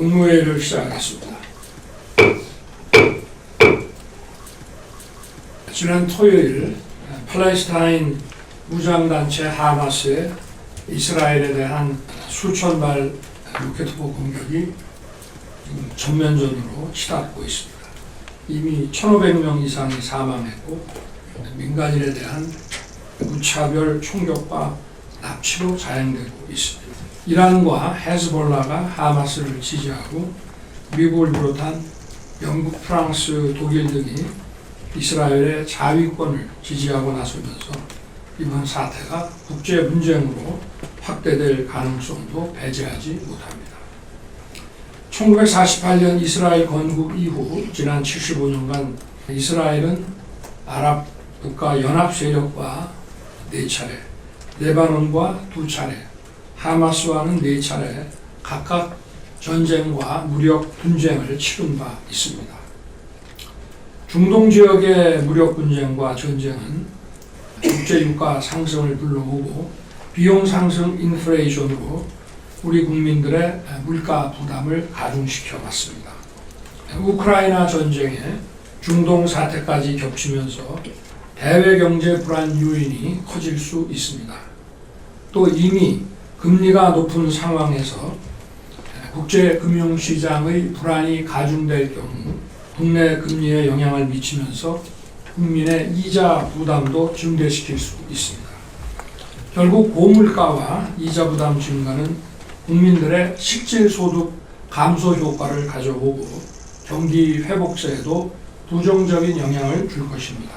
국무회의를 시작하겠습니다. 지난 토요일 팔레스타인 무장단체 하마스의 이스라엘에 대한 수천 발 로켓포 공격이 전면전으로 치닫고 있습니다. 이미 1,500명 이상이 사망했고 민간인에 대한 무차별 총격과 납치로 자행되고 있습니다. 이란과 헤즈볼라가 하마스를 지지하고 미국을 비롯한 영국, 프랑스, 독일 등이 이스라엘의 자위권을 지지하고 나서면서 이번 사태가 국제 분쟁으로 확대될 가능성도 배제하지 못합니다. 1948년 이스라엘 건국 이후 지난 75년간 이스라엘은 아랍 국가 연합 세력과 네 차례, 레바논과 두 차례, 하마스와는 네 차례 각각 전쟁과 무력 분쟁을 치른 바 있습니다. 중동 지역의 무력 분쟁과 전쟁은 국제 유가 상승을 불러오고 비용 상승 인플레이션으로 우리 국민들의 물가 부담을 가중시켜 왔습니다. 우크라이나 전쟁에 중동 사태까지 겹치면서 대외 경제 불안 요인이 커질 수 있습니다. 또 이미 금리가 높은 상황에서 국제 금융 시장의 불안이 가중될 경우 국내 금리에 영향을 미치면서 국민의 이자 부담도 증대시킬 수 있습니다. 결국 고물가와 이자 부담 증가는 국민들의 실질 소득 감소 효과를 가져오고 경기 회복세에도 부정적인 영향을 줄 것입니다.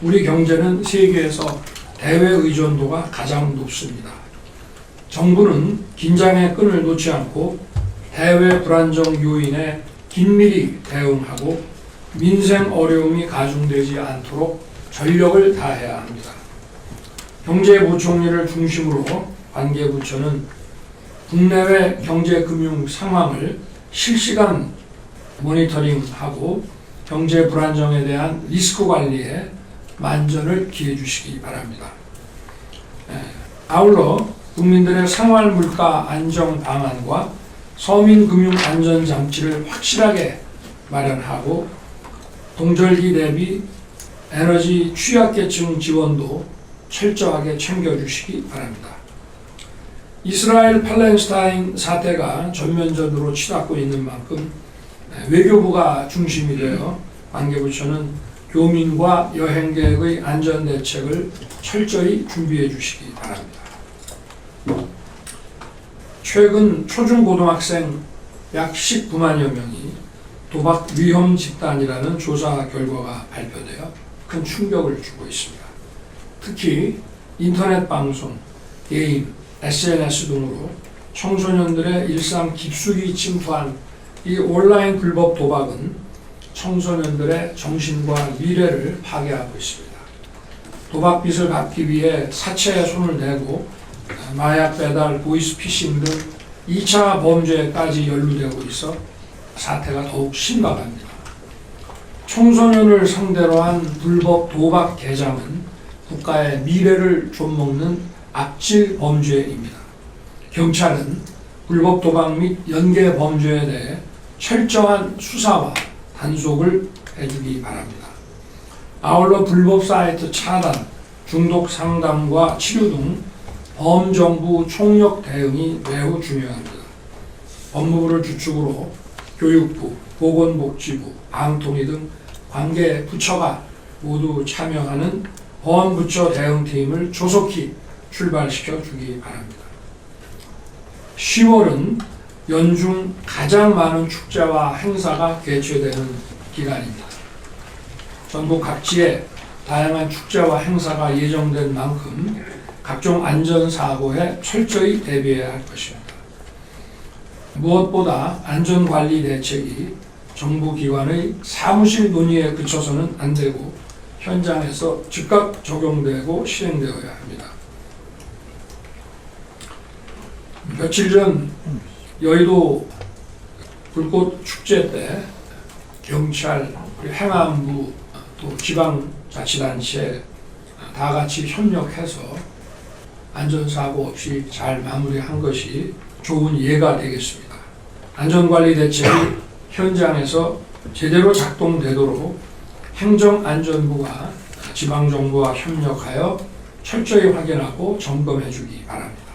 우리 경제는 세계에서 대외 의존도가 가장 높습니다. 정부는 긴장의 끈을 놓지 않고 대외 불안정 요인에 긴밀히 대응하고 민생 어려움이 가중되지 않도록 전력을 다해야 합니다. 경제부총리를 중심으로 관계부처는 국내외 경제금융 상황을 실시간 모니터링하고 경제 불안정에 대한 리스크 관리에 만전을 기해 주시기 바랍니다. 예, 아울러 국민들의 생활 물가 안정 방안과 서민 금융 안전 장치를 확실하게 마련하고 동절기 대비 에너지 취약계층 지원도 철저하게 챙겨주시기 바랍니다. 이스라엘 팔레스타인 사태가 전면전으로 치닫고 있는 만큼 외교부가 중심이 되어 관계부처는 교민과 여행객의 안전 대책을 철저히 준비해 주시기 바랍니다. 최근 초중고등학생 약 19만여 명이 도박 위험 집단이라는 조사 결과가 발표되어 큰 충격을 주고 있습니다. 특히 인터넷 방송, 게임, SNS 등으로 청소년들의 일상 깊숙이 침투한 이 온라인 불법 도박은 청소년들의 정신과 미래를 파괴하고 있습니다. 도박빚을 갚기 위해 사채에 손을 내고 마약 배달, 보이스피싱 등 2차 범죄까지 연루되고 있어 사태가 더욱 심각합니다. 청소년을 상대로 한 불법 도박 개장은 국가의 미래를 좀먹는 악질 범죄입니다. 경찰은 불법 도박 및 연계 범죄에 대해 철저한 수사와 단속을 해주기 바랍니다. 아울러 불법 사이트 차단, 중독 상담과 치료 등 범정부 총력 대응이 매우 중요합니다. 법무부를 주축으로 교육부, 보건복지부, 방통위 등 관계 부처가 모두 참여하는 범부처 대응팀을 조속히 출발시켜 주기 바랍니다. 10월은 연중 가장 많은 축제와 행사가 개최되는 기간입니다. 전국 각지에 다양한 축제와 행사가 예정된 만큼 각종 안전사고에 철저히 대비해야 할 것입니다. 무엇보다 안전관리 대책이 정부기관의 사무실 논의에 그쳐서는 안 되고 현장에서 즉각 적용되고 시행되어야 합니다. 며칠 전 여의도 불꽃 축제 때 경찰, 그리고 행안부, 또 지방자치단체 다 같이 협력해서 안전사고 없이 잘 마무리한 것이 좋은 예가 되겠습니다. 안전관리 대책이 현장에서 제대로 작동되도록 행정안전부가 지방정부와 협력하여 철저히 확인하고 점검해 주기 바랍니다.